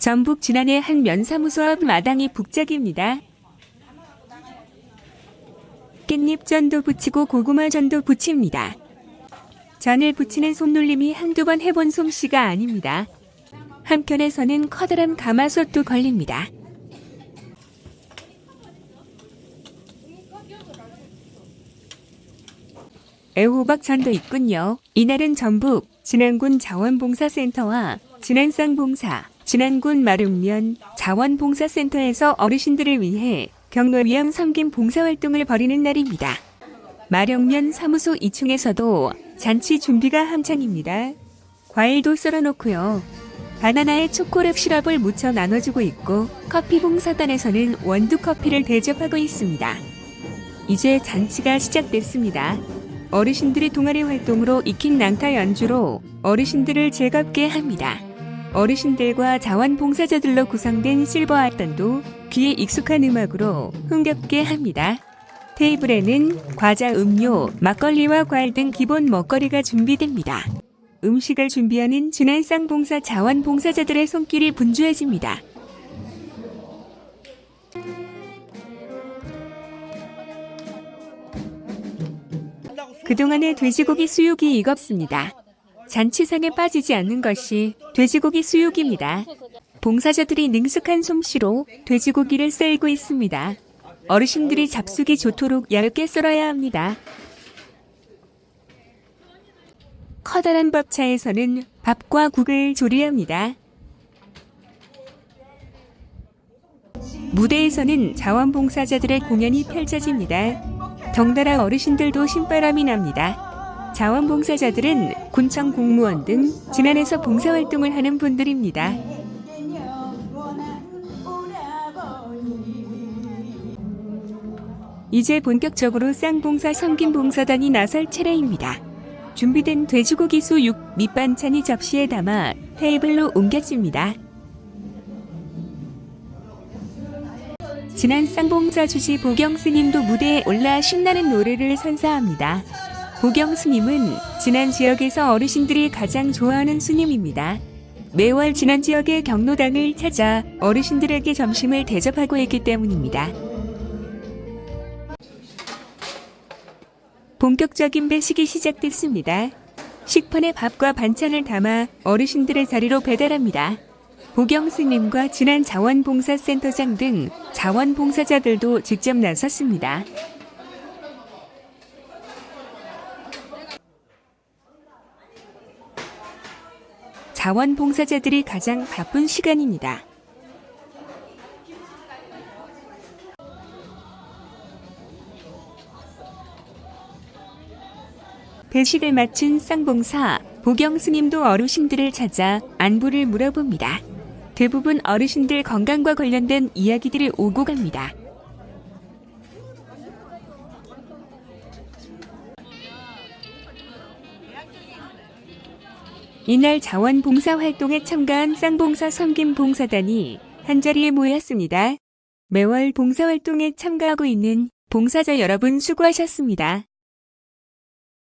전북 진안의 한 면사무소 앞 마당이 북적입니다. 깻잎전도 붙이고 고구마전도 붙입니다. 전을 붙이는 손놀림이 한두 번 해본 솜씨가 아닙니다. 한편에서는 커다란 가마솥도 걸립니다. 애호박전도 있군요. 이날은 전북 진안군 자원봉사센터와 진안쌍봉사, 진안군 마름면 자원봉사센터에서 어르신들을 위해 경로 위험 섬김 봉사활동을 벌이는 날입니다. 마령면 사무소 2층에서도 잔치 준비가 한창입니다. 과일도 썰어놓고요. 바나나에 초콜릿 시럽을 묻혀 나눠주고 있고 커피 봉사단에서는 원두 커피를 대접하고 있습니다. 이제 잔치가 시작됐습니다. 어르신들이 동아리 활동으로 익힌 낭타 연주로 어르신들을 즐겁게 합니다. 어르신들과 자원봉사자들로 구성된 실버 아단도 귀에 익숙한 음악으로 흥겹게 합니다. 테이블에는 과자, 음료, 막걸리와 과일 등 기본 먹거리가 준비됩니다. 음식을 준비하는 진안쌍봉사 자원봉사자들의 손길이 분주해집니다. 그동안의 돼지고기 수육이 익었습니다. 잔치상에 빠지지 않는 것이 돼지고기 수육입니다. 봉사자들이 능숙한 솜씨로 돼지고기를 썰고 있습니다. 어르신들이 잡수기 좋도록 얇게 썰어야 합니다. 커다란 밥차에서는 밥과 국을 조리합니다. 무대에서는 자원봉사자들의 공연이 펼쳐집니다. 덩달아 어르신들도 신바람이 납니다. 자원봉사자들은 군청 공무원 등 진안에서 봉사활동을 하는 분들입니다. 이제 본격적으로 쌍봉사 섬김봉사단이 나설 차례입니다. 준비된 돼지고기 수육 밑반찬이 접시에 담아 테이블로 옮겨집니다. 지난 쌍봉사 주지 보경 스님도 무대에 올라 신나는 노래를 선사합니다. 보경 스님은 지난 지역에서 어르신들이 가장 좋아하는 스님입니다. 매월 지난 지역의 경로당을 찾아 어르신들에게 점심을 대접하고 있기 때문입니다. 본격적인 배식이 시작됐습니다. 식판에 밥과 반찬을 담아 어르신들의 자리로 배달합니다. 보경 스님과 진안 자원봉사센터장 등 자원봉사자들도 직접 나섰습니다. 자원봉사자들이 가장 바쁜 시간입니다. 배식을 마친 쌍봉사 보경 스님도 어르신들을 찾아 안부를 물어봅니다. 대부분 어르신들 건강과 관련된 이야기들이 오고 갑니다. 이날 자원봉사 활동에 참가한 쌍봉사 섬김 봉사단이 한자리에 모였습니다. 매월 봉사활동에 참가하고 있는 봉사자 여러분 수고하셨습니다.